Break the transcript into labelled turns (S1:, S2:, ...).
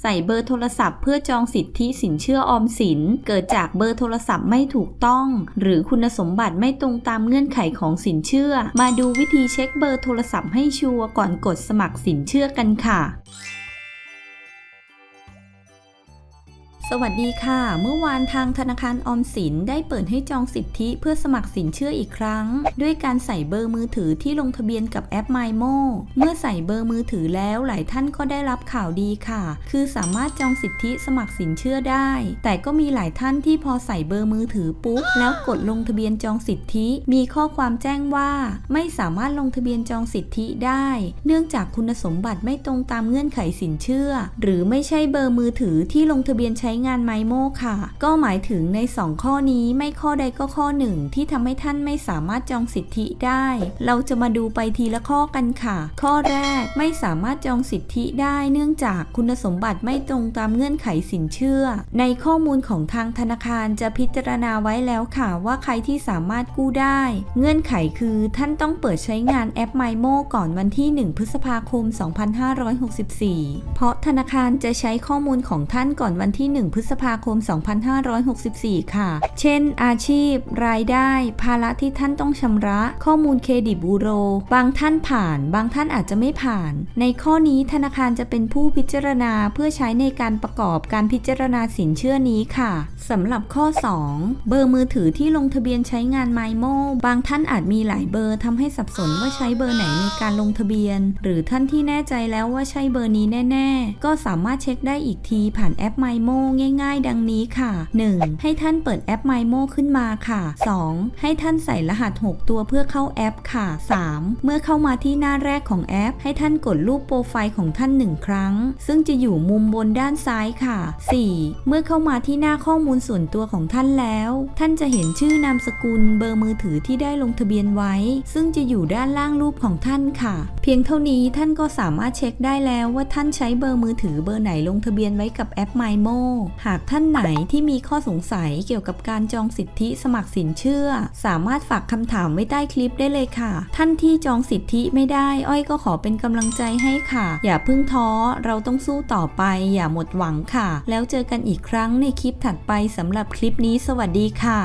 S1: ใส่เบอร์โทรศัพท์เพื่อจองสิทธิสินเชื่อออมสิน เกิดจากเบอร์โทรศัพท์ไม่ถูกต้อง หรือคุณสมบัติไม่ตรงตามเงื่อนไขของสินเชื่อ มาดูวิธีเช็คเบอร์โทรศัพท์ให้ชัวร์ก่อนกดสมัครสินเชื่อกันค่ะ สวัสดีค่ะ เมื่อวานทางธนาคารออมสินได้เปิดให้จองสิทธิเพื่อสมัครสินเชื่ออีกครั้ง ด้วยการใส่เบอร์มือถือที่ลงทะเบียนกับแอป MyMo เมื่อใส่เบอร์มือถือแล้วหลายท่านก็ได้รับข่าวดีค่ะ คือสามารถจองสิทธิสมัครสินเชื่อได้ แต่ก็มีหลายท่านที่พอใส่เบอร์มือถือปุ๊บแล้วกดลงทะเบียนจองสิทธิ มีข้อความแจ้งว่า ไม่สามารถลงทะเบียนจองสิทธิได้ เนื่องจากคุณสมบัติไม่ตรงตามเงื่อนไขสินเชื่อ หรือไม่ใช่เบอร์มือถือที่ลงทะเบียนใช้งานไมโมค่ะ ก็หมายถึงใน 2 ข้อนี้ไม่ข้อใดก็ข้อหนึ่งที่ทำให้ท่านไม่สามารถจองสิทธิได้ เราจะมาดูไปทีละข้อกันค่ะ ข้อแรกไม่สามารถจองสิทธิได้เนื่องจากคุณสมบัติไม่ตรงตามเงื่อนไขสินเชื่อ ในข้อมูลของทางธนาคารจะพิจารณาไว้แล้วค่ะว่าใครที่สามารถกู้ได้ เงื่อนไขคือท่านต้องเปิดใช้งานแอป MyMo ก่อนวันที่ 1 พฤษภาคม 2564 เพราะธนาคารจะใช้ข้อมูลของท่านก่อนวันที่ 1พฤษภาคม 2564 ค่ะ เช่น อาชีพ รายได้ ภาระที่ท่านต้องชำระ ข้อมูลเครดิตบูโร บางท่านผ่าน บางท่านอาจจะไม่ผ่าน ในข้อนี้ธนาคารจะเป็นผู้พิจารณาเพื่อใช้ในการประกอบการพิจารณาสินเชื่อนี้ค่ะสำหรับข้อ 2 เบอร์มือถือที่ลงทะเบียนใช้งาน MyMo บางท่านอาจมีหลายเบอร์ทำให้สับสนว่าใช้เบอร์ไหนในการลงทะเบียน หรือท่านที่แน่ใจแล้วว่าใช่เบอร์นี้แน่ ๆ ก็สามารถเช็คได้อีกทีผ่านแอป MyMo ง่าย ๆ ดังนี้ค่ะ 1. ให้ท่านเปิดแอป MyMo ขึ้นมาค่ะ 2. ให้ท่านใส่รหัส 6 ตัวเพื่อเข้าแอปค่ะ 3. เมื่อเข้ามาที่หน้าแรกของแอป ให้ท่านกดรูปโปรไฟล์ของท่าน 1 ครั้ง ซึ่งจะอยู่มุมบนด้านซ้ายค่ะ 4. เมื่อเข้ามาที่หน้าข้อมูลส่วนตัวของท่านแล้ว ท่านจะเห็นชื่อนามสกุล เบอร์มือถือที่ได้ลงทะเบียนไว้ ซึ่งจะอยู่ด้านล่างรูปของท่านค่ะเพียงเท่านี้ท่านก็สามารถเช็คได้แล้วว่าท่านใช้เบอร์มือถือเบอร์ไหนลงทะเบียนไว้กับแอป MyMo หากท่านไหนที่มีข้อสงสัยเกี่ยวกับการจองสิทธิสมัครสินเชื่อ สามารถฝากคำถามไว้ใต้คลิปได้เลยค่ะ ท่านที่จองสิทธิไม่ได้ อ้อยก็ขอเป็นกำลังใจให้ค่ะ อย่าเพิ่งท้อเราต้องสู้ต่อไป อย่าหมดหวังค่ะ แล้วเจอกันอีกครั้งในคลิปถัดไปสำหรับคลิปนี้สวัสดีค่ะ